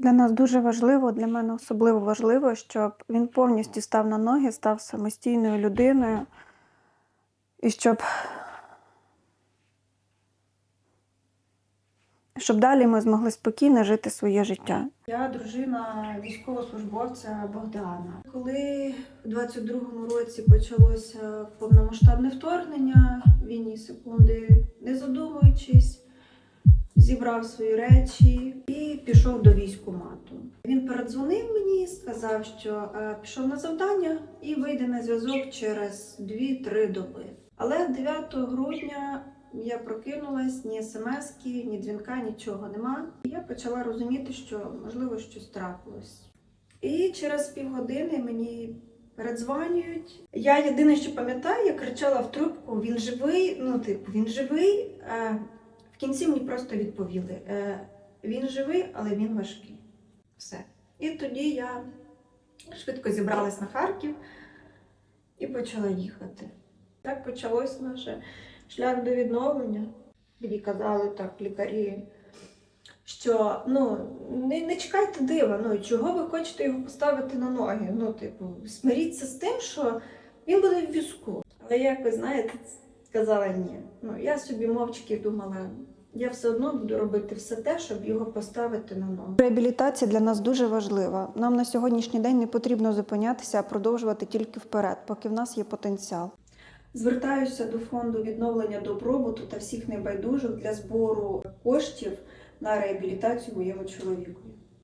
Для нас дуже важливо, для мене особливо важливо, щоб він повністю став на ноги, став самостійною людиною. І щоб, щоб далі ми змогли спокійно жити своє життя. Я дружина військовослужбовця Богдана. Коли в 22-му році почалося повномасштабне вторгнення, він ні секунди не задумуючись, зібрав свої речі і пішов до військкомату. Він передзвонив мені, сказав, що е, пішов на завдання і вийде на зв'язок через 2-3 доби. Але 9 грудня я прокинулась, ні смски, ні дзвінка, нічого нема. І я почала розуміти, що можливо щось трапилось. І через півгодини мені передзванюють. Я єдине, що пам'ятаю, я кричала в трубку: він живий. Ну, типу, він живий. Кінці мені просто відповіли: е, він живий, але він важкий. Все. І тоді я швидко зібралась на Харків і почала їхати. Так почалось наше шлях до відновлення. Мені казали так лікарі, що ну, не, не чекайте дива, ну чого ви хочете його поставити на ноги? Ну, типу, смиріться з тим, що він буде в візку. Але як ви знаєте, сказала ні. Ну, я собі мовчки думала, я все одно буду робити все те, щоб його поставити на ноги. Реабілітація для нас дуже важлива. Нам на сьогоднішній день не потрібно зупинятися, а продовжувати тільки вперед, поки в нас є потенціал. Звертаюся до фонду відновлення добробуту та всіх небайдужих для збору коштів на реабілітацію моєму чоловіку.